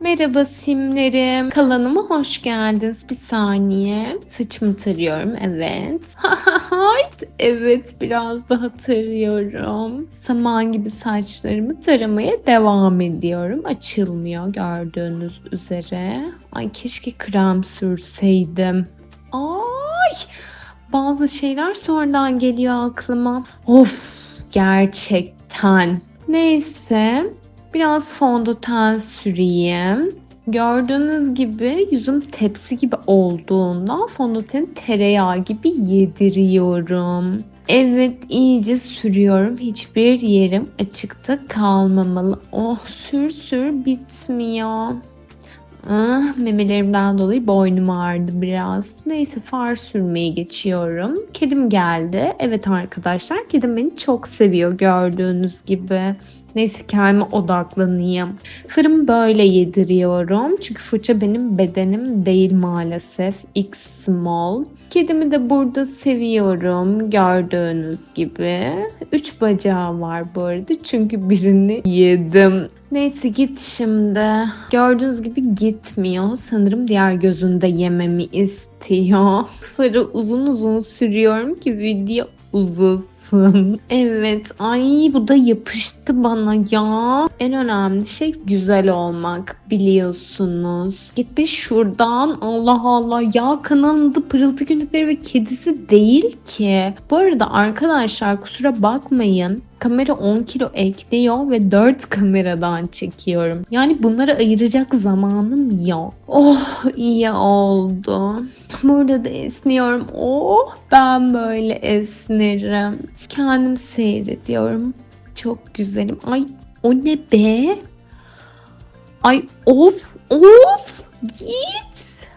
Merhaba simlerim. Kanalıma hoş geldiniz. Bir saniye. Saçımı tarıyorum. Evet. evet biraz daha tarıyorum. Saman gibi saçlarımı taramaya devam ediyorum. Açılmıyor gördüğünüz üzere. Ay keşke krem sürseydim. Ay bazı şeyler sonradan geliyor aklıma. Of gerçekten. Neyse biraz fondöten süreyim. Gördüğünüz gibi yüzüm tepsi gibi olduğundan fondöteni tereyağı gibi yediriyorum. Evet iyice sürüyorum. Hiçbir yerim açıkta kalmamalı. Oh sür sür bitmiyor. Ah, memelerimden dolayı boynum ağrıdı biraz. Neyse far sürmeye geçiyorum. Kedim geldi. Evet arkadaşlar kedim beni çok seviyor gördüğünüz gibi. Neyse kendime odaklanayım. Fırın böyle yediriyorum. Çünkü fırça benim bedenim değil maalesef. X small. Kedimi de burada seviyorum. Gördüğünüz gibi. Üç bacağı var bu arada. Çünkü birini yedim. Neyse git şimdi. Gördüğünüz gibi gitmiyor. Sanırım diğer gözünde yememi istiyor. Farı uzun uzun sürüyorum ki video uzasın. Evet. Ay bu da yapıştı bana ya. En önemli şey güzel olmak biliyorsunuz. Git bir şuradan. Allah Allah ya kanalında pırıltı günlükleri ve kedisi değil ki. Bu arada arkadaşlar kusura bakmayın. Kamera 10 kilo ekliyor ve 4 kameradan çekiyorum. Yani bunları ayıracak zamanım yok. Oh iyi oldu. Burada da esniyorum. Oh ben böyle esnerim. Kendim seyrediyorum. Çok güzelim. Ay o ne be? Ay of of git.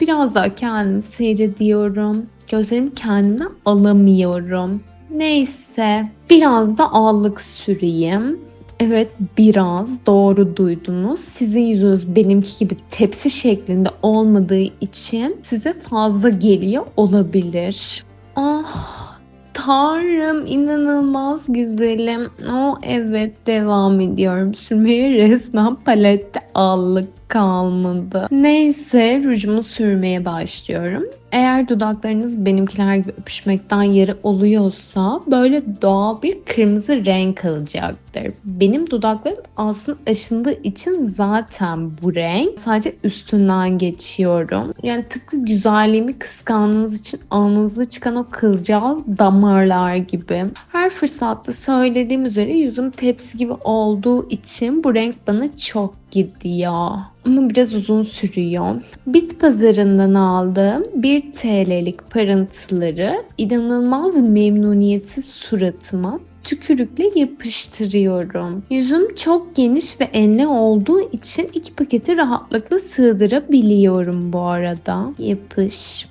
Biraz daha kendimi seyrediyorum. Gözlerimi kendimden alamıyorum. Neyse biraz da allık süreyim. Evet biraz doğru duydunuz. Sizin yüzünüz benimki gibi tepsi şeklinde olmadığı için size fazla geliyor olabilir. Ah Tanrım inanılmaz güzelim. O evet devam ediyorum. Sürmeye resmen palette allık kalmadı. Neyse rujumu sürmeye başlıyorum. Eğer dudaklarınız benimkiler gibi öpüşmekten yarı oluyorsa böyle doğal bir kırmızı renk alacaktır. Benim dudaklarım aslında aşındığı için zaten bu renk. Sadece üstünden geçiyorum. Yani tıpkı güzelliğimi kıskandığınız için alnınızda çıkan o kılcal damarlar gibi. Her fırsatta söylediğim üzere yüzüm tepsi gibi olduğu için bu renk bana çok gidiyor. Ama biraz uzun sürüyor. Bit pazarından aldığım 1 TL'lik parıntıları inanılmaz memnuniyetsiz suratıma tükürükle yapıştırıyorum. Yüzüm çok geniş ve enli olduğu için iki paketi rahatlıkla sığdırabiliyorum bu arada. Yapış.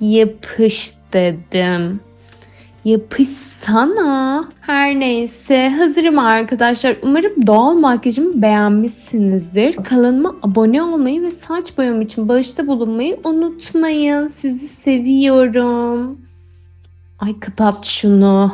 Yapış dedim. Yapışsana. Her neyse hazırım arkadaşlar. Umarım doğal makyajımı beğenmişsinizdir. Kanalıma abone olmayı ve saç boyam için bağışta bulunmayı unutmayın. Sizi seviyorum. Ay kapat şunu.